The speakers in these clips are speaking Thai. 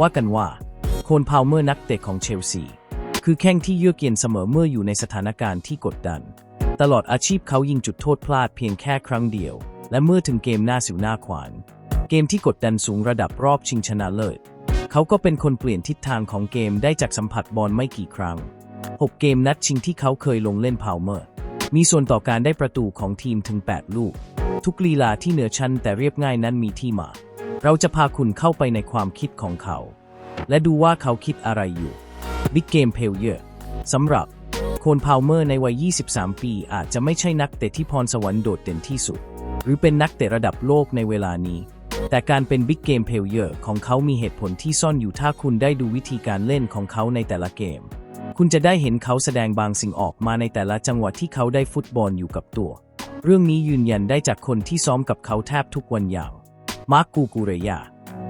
ว่ากันว่า โคนพาวเมอร์นักเตะของเชลซี คือแข้งที่เยือกเย็นเสมอเมื่ออยู่ในสถานการณ์ที่กดดัน ตลอดอาชีพเขายิงจุดโทษพลาดเพียงแค่ครั้งเดียว และเมื่อถึงเกมหน้าสิวหน้าขวาน เกมที่กดดันสูงระดับรอบชิงชนะเลิศ เขาก็เป็นคนเปลี่ยนทิศทางของเกมได้จากสัมผัสบอลไม่กี่ครั้ง 6 เกมนัดชิงที่เขาเคยลงเล่นพาวเมอร์ มีส่วนต่อการได้ประตูของทีมถึง 8 ลูก ทุกลีลาที่เหนือชั้นแต่เรียบง่ายนั้นมีที่มา เราจะพาคุณเข้าไปในความคิดของเขา และดูว่าเขาคิดอะไรอยู่ Big Game p l a y e r สำหรับโคนพาวเมอร์ในวัย 23 ปี อาจจะไม่ใช่นักเตะที่พรสวรรค์โดดเด่นที่สุด หรือเป็นนักเตะระดับโลกในเวลานี้ แต่การเป็น Big Game p l a y e r ของเขามีเหตุผลที่ซ่อนอยู่ถ้าคุณได้ดูวิธีการเล่นของเขาในแต่ละเกม คุณจะได้เห็นเขาแสดงบางสิ่งออกมาในแต่ละจังหวะที่เขาได้ฟุตบอลอยู่กับตัว เรื่องนี้ยืนยันได้จากคนที่ซ้อมกับเขาแทบทุกวันยาง มาร์กูกูเรยา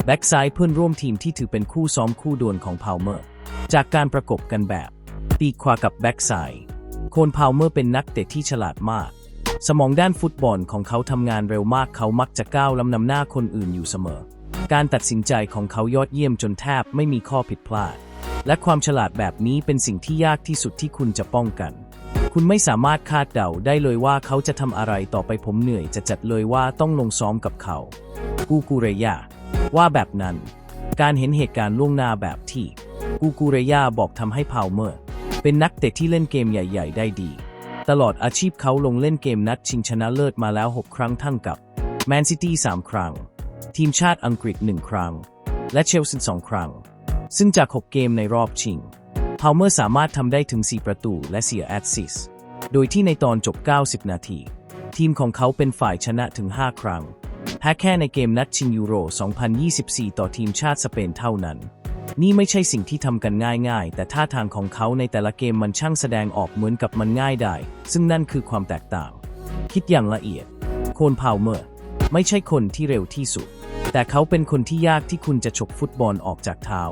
แบ็กซ้ายเพื่อนร่วมทีมที่ถือเป็นคู่ซ้อมคู่ดวลของพาวเมอร์ จากการประกบกันแบบปีกขวากับแบ็กซ้ายโคนพาวเมอร์เป็นนักเตะที่ฉลาดมาก สมองด้านฟุตบอลของเขาทำงานเร็วมากเขามักจะก้าวล้ำนำหน้าคนอื่นอยู่เสมอ การตัดสินใจของเขายอดเยี่ยมจนแทบไม่มีข้อผิดพลาด และความฉลาดแบบนี้เป็นสิ่งที่ยากที่สุดที่คุณจะป้องกัน คุณไม่สามารถคาดเดาได้เลยว่าเขาจะทำอะไรต่อไปผมเหนื่อยจะจัดเลยว่าต้องลงซ้อมกับเขากูกูเรยาว่าแบบนั้น การเห็นเหตุการณ์ล่วงหน้าแบบที่กูกูเรยาบอกทำให้พาวเมอร์ เป็นนักเตะที่เล่นเกมใหญ่ ๆ ได้ดี ตลอดอาชีพเขาลงเล่นเกมนัดชิงชนะเลิศมาแล้ว 6 ครั้งทั้งกับแมนซิตี้3ครั้ง ทีมชาติอังกฤษ 1 ครั้ง และเชลซี2ครั้ง ซึ่งจาก 6 เกมในรอบชิง พาวเมอร์สามารถทำได้ถึง 4 ประตูและเสียแอสซิส โดยที่ในตอนจบ 90 นาที ทีมของเขาเป็นฝ่ายชนะถึง 5 ครั้งแพ้แค่ในเกมนัดชิงยูโร 2024 ต่อทีมชาติสเปนเท่านั้น นี่ไม่ใช่สิ่งที่ทำกันง่ายๆ แต่ท่าทางของเขาในแต่ละเกมมันช่างแสดงออกเหมือนกับมันง่ายได้ ซึ่งนั่นคือความแตกต่าง คิดอย่างละเอียด โคนพาวเมอร์ ไม่ใช่คนที่เร็วที่สุด แต่เขาเป็นคนที่ยากที่คุณจะฉกฟุตบอลออกจากเท้า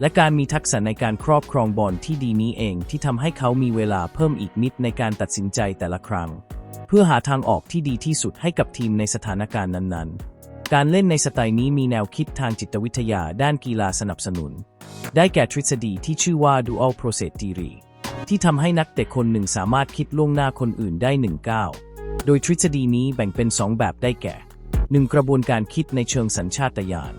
และการมีทักษะในการครอบครองบอลที่ดีนี้เองที่ทำให้เขามีเวลาเพิ่มอีกนิดในการตัดสินใจแต่ละครั้ง เพื่อหาทางออกที่ดีที่สุดให้กับทีมในสถานการณ์นั้นๆ การเล่นในสไตล์นี้มีแนวคิดทางจิตวิทยาด้านกีฬาสนับสนุน ได้แก่ทฤษฎีที่ชื่อว่า dual process theory ที่ทำให้นักเตะคนหนึ่งสามารถคิดล่วงหน้าคนอื่นได้หนึ่งก้าวโดยทฤษฎีนี้แบ่งเป็น 2 แบบได้แก่ 1. กระบวนการคิดในเชิงสัญชาตญาณ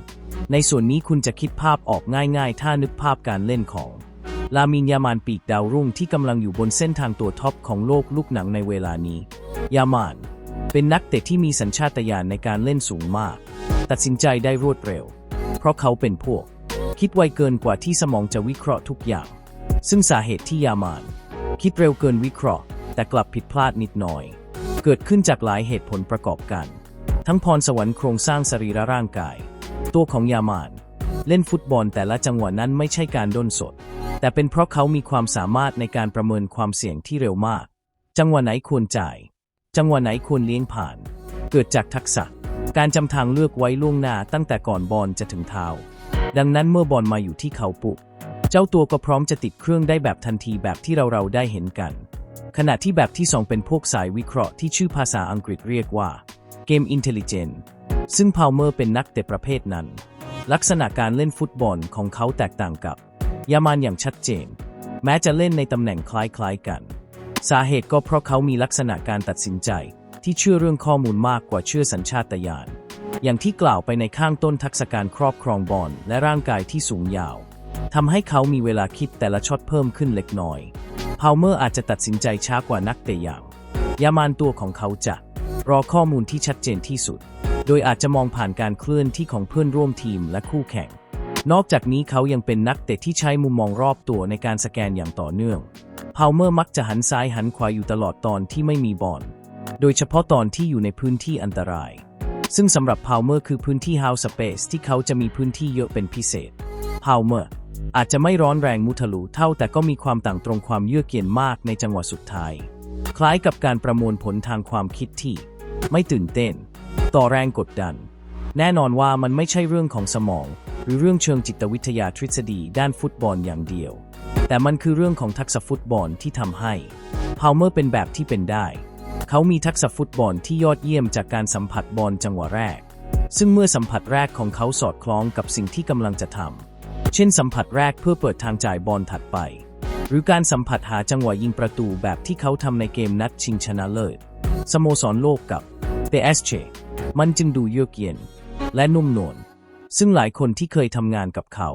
ในส่วนนี้คุณจะคิดภาพออกง่ายๆ ถ้านึกภาพการเล่นของ ลามินยามานปีกดาวรุ่งที่กำลังอยู่บนเส้นทางตัวท็อปของโลกลูกหนังในเวลานี้ ยามาน เป็นนักเตะที่มีสัญชาตญาณในการเล่นสูงมาก ตัดสินใจได้รวดเร็ว เพราะเขาเป็นพวก คิดไวเกินกว่าที่สมองจะวิเคราะห์ทุกอย่าง ซึ่งสาเหตุที่ยามาน คิดเร็วเกินวิเคราะห์ แต่กลับผิดพลาดนิดหน่อย เกิดขึ้นจากหลายเหตุผลประกอบกัน ทั้งพรสวรรค์โครงสร้างสรีระร่างกาย ตัวของยามาน เล่นฟุตบอลแต่ละจังหวะนั้นไม่ใช่การด้นสด แต่เป็นเพราะเขามีความสามารถในการประเมินความเสี่ยงที่เร็วมาก จังหวะไหนควรจ่าย จังหวะไหนควรเลี้ยงผ่าน เกิดจากทักษะ การจำทางเลือกไว้ล่วงหน้าตั้งแต่ก่อนบอลจะถึงเท้า ดังนั้นเมื่อบอลมาอยู่ที่เขาปุกเจ้าตัวก็พร้อมจะติดเครื่องได้แบบทันทีแบบที่เราเราได้เห็นกัน ขณะที่แบบที่สองเป็นพวกสายวิเคราะห์ที่ชื่อภาษาอังกฤษเรียกว่าเก ซึ่งพาวเมอร์เป็นนักเตะประเภทนั้น ลักษณะการเล่นฟุตบอลของเขาแตกต่างกับยามานอย่างชัดเจน แม้จะเล่นในตำแหน่งคล้ายๆกัน สาเหตุก็เพราะเขามีลักษณะการตัดสินใจที่เชื่อเรื่องข้อมูลมากกว่าเชื่อสัญชาตญาณอย่างที่กล่าวไปในข้างต้นทักษะการครอบครองบอลและร่างกายที่สูงยาวทำให้เขามีเวลาคิดแต่ละช็อตเพิ่มขึ้นเล็กน้อยพาวเมอร์อาจจะตัดสินใจช้ากว่านักเตะอย่าง ยามานตัวของเขาจะ รอข้อมูลที่ชัดเจนที่สุด โดยอาจจะมองผ่านการเคลื่อนที่ของเพื่อนร่วมทีมและคู่แข่ง นอกจากนี้เขายังเป็นนักเตะที่ใช้มุมมองรอบตัวในการสแกนอย่างต่อเนื่อง พาวเมอร์มักจะหันซ้ายหันขวาอยู่ตลอดตอนที่ไม่มีบอล โดยเฉพาะตอนที่อยู่ในพื้นที่อันตราย ซึ่งสำหรับพาวเมอร์คือพื้นที่ House Space ที่เขาจะมีพื้นที่เยอะเป็นพิเศษ พาวเมอร์อาจจะไม่ร้อนแรงมุทะลุเท่าแต่ก็มีความต่างตรงความเยือกเย็นมากในจังหวะสุดท้าย คล้ายกับการประมวลผลทางความคิดที่ ไม่ตื่นเต้น ต่อแรงกดดัน แน่นอนว่ามันไม่ใช่เรื่องของสมอง หรือเรื่องเชิงจิตวิทยาทฤษฎีด้านฟุตบอลอย่างเดียว แต่มันคือเรื่องของทักษะฟุตบอลที่ทำให้พาวเมอร์เป็นแบบที่เป็นได้ เขามีทักษะฟุตบอลที่ยอดเยี่ยมจากการสัมผัสบอลจังหวะแรก ซึ่งเมื่อสัมผัสแรกของเขาสอดคล้องกับสิ่งที่กำลังจะทำเช่นสัมผัสแรกเพื่อเปิดทางจ่ายบอลถัดไป หรือการสัมผัสหาจังหวะยิงประตูแบบที่เขาทำในเกมนัดชิงชนะเลิศสโมสรโลกกับเตเอสเช มันจึงดูเยือกเย็น และนุ่มนวลซึ่งหลายคนที่เคยทำงานกับเขา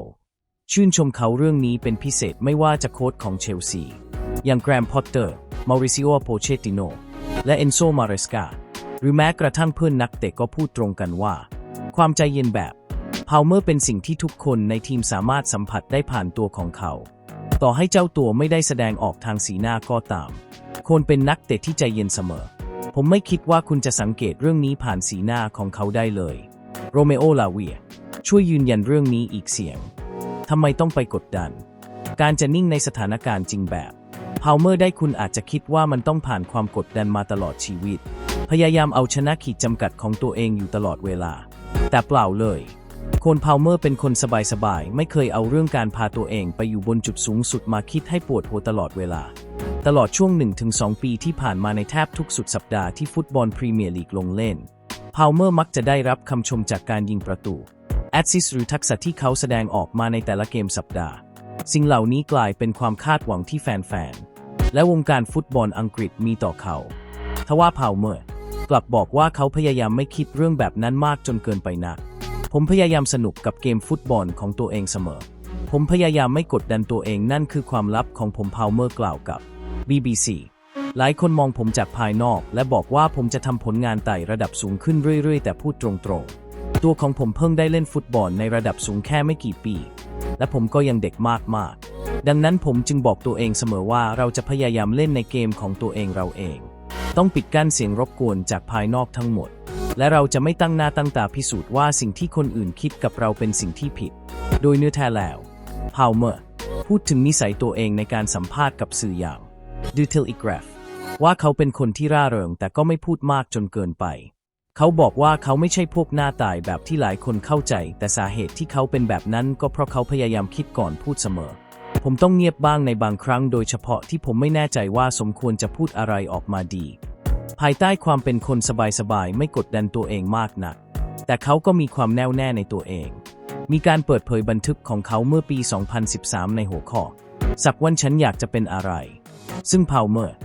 ชื่นชมเขาเรื่องนี้เป็นพิเศษไม่ว่าจะโค้ชของเชลซี อย่างแกรมพอตเตอร์มาริซิโอโปเชติโนและเอนโซมาเรสกาหรือแม้กระทั่งเพื่อนนักเตะก็พูดตรงกันว่า ความใจเย็นแบบพาวเมอร์เป็นสิ่งที่ทุกคนในทีมสามารถสัมผัสได้ผ่านตัวของเขา ต่อให้เจ้าตัวไม่ได้แสดงออกทางสีหน้าก็ตามคนเป็นนักเตะที่ใจเย็นเสมอ ผมไม่คิดว่าคุณจะสังเกตเรื่องนี้ผ่านสีหน้าของเขาได้เลยโรเมโอลาเวียช่วยยืนยันเรื่องนี้อีกเสียงทำไมต้องไปกดดัน การจะนิ่งในสถานการณ์จริงแบบพาวเมอร์ได้คุณอาจจะคิดว่ามันต้องผ่านความกดดันมาตลอดชีวิต พยายามเอาชนะขีดจำกัดของตัวเองอยู่ตลอดเวลา แต่เปล่าเลย คนพาวเมอร์เป็นคนสบายๆ ไม่เคยเอาเรื่องการพาตัวเองไปอยู่บนจุดสูงสุดมาคิดให้ปวดหัวตลอดเวลา ตลอดช่วง 1-2 ปีที่ผ่านมาในแทบทุกสุดสัปดาห์ที่ฟุตบอลพรีเมียร์ลีกลงเล่น พาวเมอร์มักจะได้รับคำชมจากการยิงประตู แอดซิสหรือทักษะที่เขาแสดงออกมาในแต่ละเกมสัปดาห์ สิ่งเหล่านี้กลายเป็นความคาดหวังที่แฟนๆ และวงการฟุตบอลอังกฤษมีต่อเขา ทว่าพาวเมอร์กลับบอกว่าเขาพยายามไม่คิดเรื่องแบบนั้นมากจนเกินไปนัก ผมพยายามสนุกกับเกมฟุตบอลของตัวเองเสมอ ผมพยายามไม่กดดันตัวเองนั่นคือความลับของผมพาวเมอร์กล่าวกับ BBC หลายคนมองผมจากภายนอก และบอกว่าผมจะทำผลงานไต่ระดับสูงขึ้นเรื่อย ๆ แต่พูดตรงๆ ตัวของผมเพิ่งได้เล่นฟุตบอลในระดับสูงแค่ไม่กี่ปี และผมก็ยังเด็กมากๆ ดังนั้นผมจึงบอกตัวเองเสมอว่าเราจะพยายามเล่นในเกมของตัวเองเราเอง ต้องปิดกั้นเสียงรบกวนจากภายนอกทั้งหมด และเราจะไม่ตั้งหน้าตั้งตาพิสูจน์ว่าสิ่งที่คนอื่นคิดกับเราเป็นสิ่งที่ผิด โดยเนื้อแท้แล้วพาวเมอร์พูดถึงนิสัยตัวเองในการสัมภาษณ์กับสื่ออย่าง ดูเทลอีกราฟว่าเขาเป็นคนที่ร่าเริงแต่ก็ไม่พูดมากจนเกินไป เขาบอกว่าเขาไม่ใช่พวกหน้าตายแบบที่หลายคนเข้าใจ แต่สาเหตุที่เขาเป็นแบบนั้นก็เพราะเขาพยายามคิดก่อนพูดเสมอ ผมต้องเงียบบ้างในบางครั้งโดยเฉพาะที่ผมไม่แน่ใจว่าสมควรจะพูดอะไรออกมาดี ภายใต้ความเป็นคนสบายๆไม่กดดันตัวเองมากนัก แต่เขาก็มีความแน่วแน่ในตัวเอง มีการเปิดเผยบันทึกของเขาเมื่อปี 2013 ในหัวข้อ สักวันฉันอยากจะเป็นอะไร ซึ่งพาวเมอร์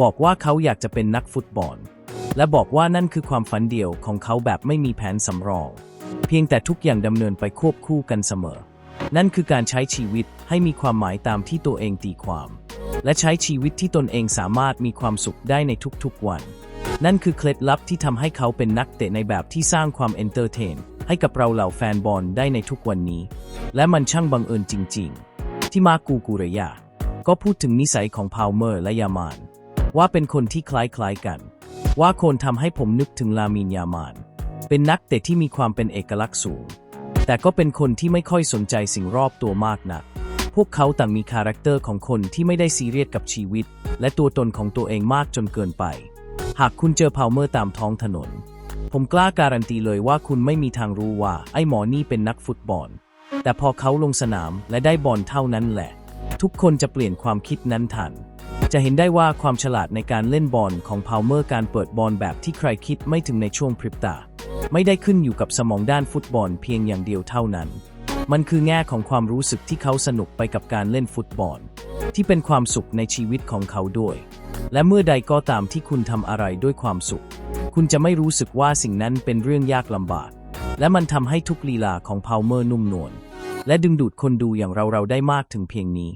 บอกว่าเขาอยากจะเป็นนักฟุตบอล และบอกว่านั่นคือความฝันเดียวของเขาแบบไม่มีแผนสำรอง เพียงแต่ทุกอย่างดำเนินไปควบคู่กันเสมอ นั่นคือการใช้ชีวิตให้มีความหมายตามที่ตัวเองตีความ และใช้ชีวิตที่ตนเองสามารถมีความสุขได้ในทุกๆวัน นั่นคือเคล็ดลับที่ทำให้เขาเป็นนักเตะในแบบที่สร้างความเอนเตอร์เทนให้กับเราเหล่าแฟนบอลได้ในทุกวันนี้ และมันช่างบังเอิญจริง ๆ ที่มากูกูเรยา ก็พูดถึงนิสัยของพาวเมอร์และยามาน ว่าเป็นคนที่คล้ายๆกัน ว่าคนทำให้ผมนึกถึงลามินยามาน เป็นนักเตะที่มีความเป็นเอกลักษณ์สูง แต่ก็เป็นคนที่ไม่ค่อยสนใจสิ่งรอบตัวมากนัก พวกเขาต่างมีคาแรคเตอร์ของคนที่ไม่ได้ซีเรียสกับชีวิต และตัวตนของตัวเองมากจนเกินไป หากคุณเจอพาวเมอร์ตามท้องถนน ผมกล้าการันตีเลยว่าคุณไม่มีทางรู้ว่าไอ้หมอนี่เป็นนักฟุตบอล แต่พอเขาลงสนามและได้บอลเท่านั้นแหละ ทุกคนจะเปลี่ยนความคิดนั้นทัน จะเห็นได้ว่าความฉลาดในการเล่นบอลของพาวเมอร์การเปิดบอลแบบที่ใครคิดไม่ถึงในช่วงพริบตา ไม่ได้ขึ้นอยู่กับสมองด้านฟุตบอลเพียงอย่างเดียวเท่านั้น มันคือแง่ของความรู้สึกที่เขาสนุกไปกับการเล่นฟุตบอล ที่เป็นความสุขในชีวิตของเขาด้วย และเมื่อใดก็ตามที่คุณทำอะไรด้วยความสุข คุณจะไม่รู้สึกว่าสิ่งนั้นเป็นเรื่องยากลำบาก และมันทำให้ทุกลีลาของพาวเมอร์นุ่มนวลและดึงดูดคนดูอย่างเราๆได้มากถึงเพียงนี้